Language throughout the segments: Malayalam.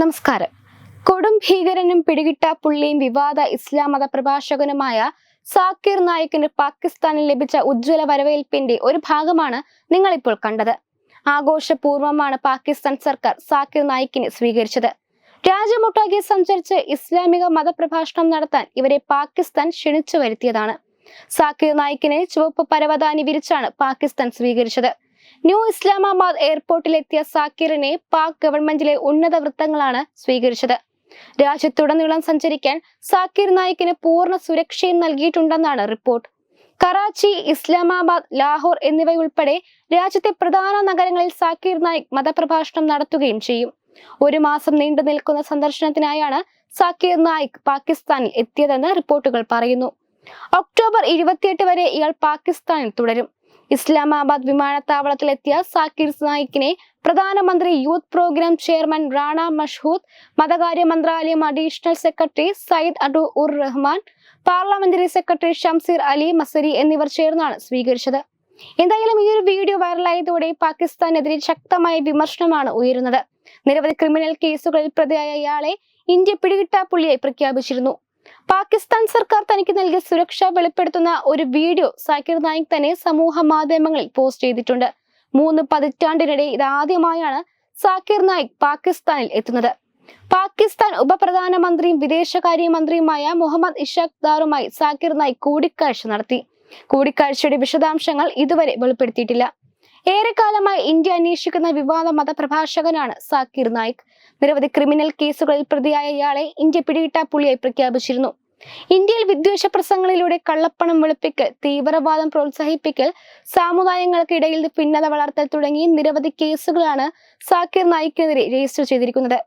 നമസ്കാരം. കൊടും ഭീകരനും പിടികിട്ട പുള്ളിയും വിവാദ ഇസ്ലാം മത പ്രഭാഷകനുമായ സാക്കിർ നായിക്കിന് പാകിസ്ഥാനിൽ ലഭിച്ച ഉജ്ജ്വല വരവേൽപ്പിന്റെ ഒരു ഭാഗമാണ് നിങ്ങൾ ഇപ്പോൾ കണ്ടത്. ആഘോഷപൂർവമാണ് പാകിസ്ഥാൻ സർക്കാർ സാക്കിർ നായിക്കിനെ സ്വീകരിച്ചത്. രാജ്യമൊട്ടാകെ സഞ്ചരിച്ച് ഇസ്ലാമിക മതപ്രഭാഷണം നടത്താൻ ഇവരെ പാകിസ്ഥാൻ ക്ഷണിച്ചു വരുത്തിയതാണ്. സാക്കിർ നായിക്കിനെ ചുവപ്പ് പരവതാനി വിരിച്ചാണ് പാകിസ്ഥാൻ സ്വീകരിച്ചത്. ന്യൂ ഇസ്ലാമാബാദ് എയർപോർട്ടിലെത്തിയ സാക്കിറിനെ പാക് ഗവൺമെന്റിലെ ഉന്നത വൃത്തങ്ങളാണ് സ്വീകരിച്ചത്. രാജ്യത്തുടനീളം സഞ്ചരിക്കാൻ സാക്കിർ നായിക്കിന് പൂർണ സുരക്ഷയും നൽകിയിട്ടുണ്ടെന്നാണ് റിപ്പോർട്ട്. കറാച്ചി ഇസ്ലാമാബാദ് ലാഹോർ എന്നിവയുൾപ്പെടെ രാജ്യത്തെ പ്രധാന നഗരങ്ങളിൽ സാക്കിർ നായിക് മതപ്രഭാഷണം നടത്തുകയും ചെയ്യും. ഒരു മാസം നീണ്ടു നിൽക്കുന്ന സന്ദർശനത്തിനായാണ് സാക്കിർ നായിക് പാകിസ്ഥാനിൽ എത്തിയതെന്ന് റിപ്പോർട്ടുകൾ പറയുന്നു. ഒക്ടോബർ ഇരുപത്തിയെട്ട് വരെ ഇയാൾ പാകിസ്ഥാനിൽ തുടരും. ഇസ്ലാമാബാദ് വിമാനത്താവളത്തിലെത്തിയ സാക്കിർ നായിക്കിനെ പ്രധാനമന്ത്രി youth programme chairman Rana Mashhood മതകാര്യ മന്ത്രാലയം additional secretary Syed Adu ur Rahman parliamentary secretary Shamsheer Ali Mazari എന്നിവർ ചേർന്നാണ് സ്വീകരിച്ചത്. എന്തായാലും ഈ ഒരു വീഡിയോ വൈറലായതോടെ പാകിസ്ഥാനെതിരെ ശക്തമായ വിമർശനമാണ് ഉയരുന്നത്. നിരവധി ക്രിമിനൽ കേസുകളിൽ പ്രതിയായ ഇയാളെ ഇന്ത്യ പിടികിട്ടാപ്പുള്ളിയായി പ്രഖ്യാപിച്ചിരുന്നു. പാകിസ്ഥാൻ സർക്കാർ തനിക്ക് നൽകിയ സുരക്ഷ വെളിപ്പെടുത്തുന്ന ഒരു വീഡിയോ സാക്കിർ നായിക് തന്നെ സമൂഹ മാധ്യമങ്ങളിൽ പോസ്റ്റ് ചെയ്തിട്ടുണ്ട്. മൂന്ന് പതിറ്റാണ്ടിനിടെ ഇതാദ്യമായാണ് സാക്കിർ നായിക് പാകിസ്ഥാനിൽ എത്തുന്നത്. പാകിസ്ഥാൻ ഉപപ്രധാനമന്ത്രിയും വിദേശകാര്യമന്ത്രിയുമായ മുഹമ്മദ് ഇഷാഖ് ദാറുമായി സാക്കിർ നായിക് കൂടിക്കാഴ്ച നടത്തി. കൂടിക്കാഴ്ചയുടെ വിശദാംശങ്ങൾ ഇതുവരെ വെളിപ്പെടുത്തിയിട്ടില്ല. ഏറെക്കാലമായി ഇന്ത്യ അന്വേഷിക്കുന്ന വിവാദ മതപ്രഭാഷകനാണ് സാക്കിർ നായിക്. നിരവധി ക്രിമിനൽ കേസുകളിൽ പ്രതിയായ ഇയാളെ ഇന്ത്യ പിടികിട്ടാപ്പുള്ളിയായി പ്രഖ്യാപിച്ചിരുന്നു. ഇന്ത്യയിൽ വിദ്വേഷ പ്രസംഗങ്ങളിലൂടെ കള്ളപ്പണം വെളുപ്പിക്കൽ തീവ്രവാദം പ്രോത്സാഹിപ്പിക്കൽ സാമുദായങ്ങൾക്കിടയിൽ ഭിന്നത വളർത്തൽ തുടങ്ങി നിരവധി കേസുകളാണ് സാക്കിർ നായിക്കിനെതിരെ രജിസ്റ്റർ ചെയ്തിരിക്കുന്നത്.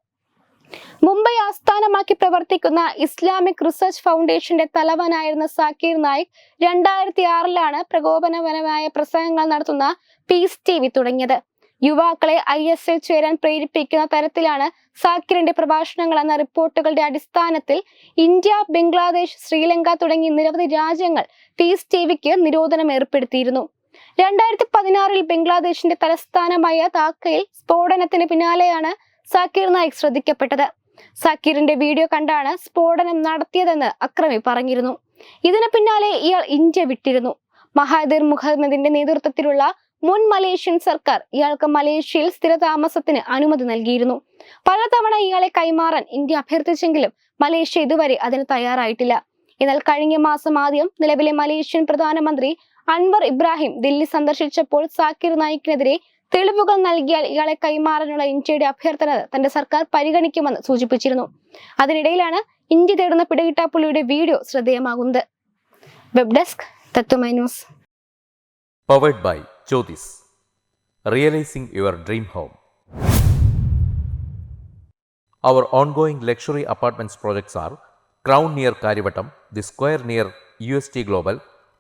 മുംബൈ ആസ്ഥാനമാക്കി പ്രവർത്തിക്കുന്ന ഇസ്ലാമിക് റിസർച്ച് ഫൗണ്ടേഷന്റെ തലവനായിരുന്ന സാക്കീർ നായിക് രണ്ടായിരത്തി ആറിലാണ് പ്രകോപനപരമായ പ്രസംഗങ്ങൾ നടത്തുന്ന പീസ് ടി വി തുടങ്ങിയത്. യുവാക്കളെ ഐ എസ് എൽ ചേരാൻ പ്രേരിപ്പിക്കുന്ന തരത്തിലാണ് സാക്കിറിന്റെ പ്രഭാഷണങ്ങൾ എന്ന റിപ്പോർട്ടുകളുടെ അടിസ്ഥാനത്തിൽ ഇന്ത്യ ബംഗ്ലാദേശ് ശ്രീലങ്ക തുടങ്ങി നിരവധി രാജ്യങ്ങൾ പീസ് ടി വിക്ക് നിരോധനം ഏർപ്പെടുത്തിയിരുന്നു. രണ്ടായിരത്തി പതിനാറിൽ ബംഗ്ലാദേശിന്റെ തലസ്ഥാനമായ ധാക്കയിൽ സ്ഫോടനത്തിന് പിന്നാലെയാണ് സാക്കിർ നായിക് ശ്രദ്ധിക്കപ്പെട്ടത്. സാക്കിറിന്റെ വീഡിയോ കണ്ടാണ് സ്ഫോടനം നടത്തിയതെന്ന് അക്രമി പറഞ്ഞിരുന്നു. ഇതിന് പിന്നാലെ ഇയാൾ ഇന്ത്യ വിട്ടിരുന്നു. മഹാദിർ മുഹമ്മദിന്റെ നേതൃത്വത്തിലുള്ള മുൻ മലേഷ്യൻ സർക്കാർ ഇയാൾക്ക് മലേഷ്യയിൽ സ്ഥിരതാമസത്തിന് അനുമതി നൽകിയിരുന്നു. പലതവണ ഇയാളെ കൈമാറാൻ ഇന്ത്യ അഭ്യർത്ഥിച്ചെങ്കിലും മലേഷ്യ ഇതുവരെ അതിന് തയ്യാറായിട്ടില്ല. എന്നാൽ കഴിഞ്ഞ മാസം ആദ്യം നിലവിലെ മലേഷ്യൻ പ്രധാനമന്ത്രി അൻവർ ഇബ്രാഹിം ദില്ലി സന്ദർശിച്ചപ്പോൾ സാക്കിർ നായിക്കിനെതിരെ തെളിവുകൾ നൽകിയാൽ ഇയാളെ കൈമാറാനുള്ള ഇന്ത്യയുടെ അഭ്യർത്ഥന തന്റെ സർക്കാർ പരിഗണിക്കുമെന്ന് സൂചിപ്പിച്ചിരുന്നു. അതിനിടയിലാണ് ഇന്ത്യ തേടുന്ന പിടികിട്ടാപ്പുള്ളിയുടെ video ശ്രദ്ധേയമാകുന്നത്. Web desk Tatwamayi news. Powered by Jyothis realising your dream home our ongoing luxury apartments projects are Crown near Karyavattam the square near U S T Crown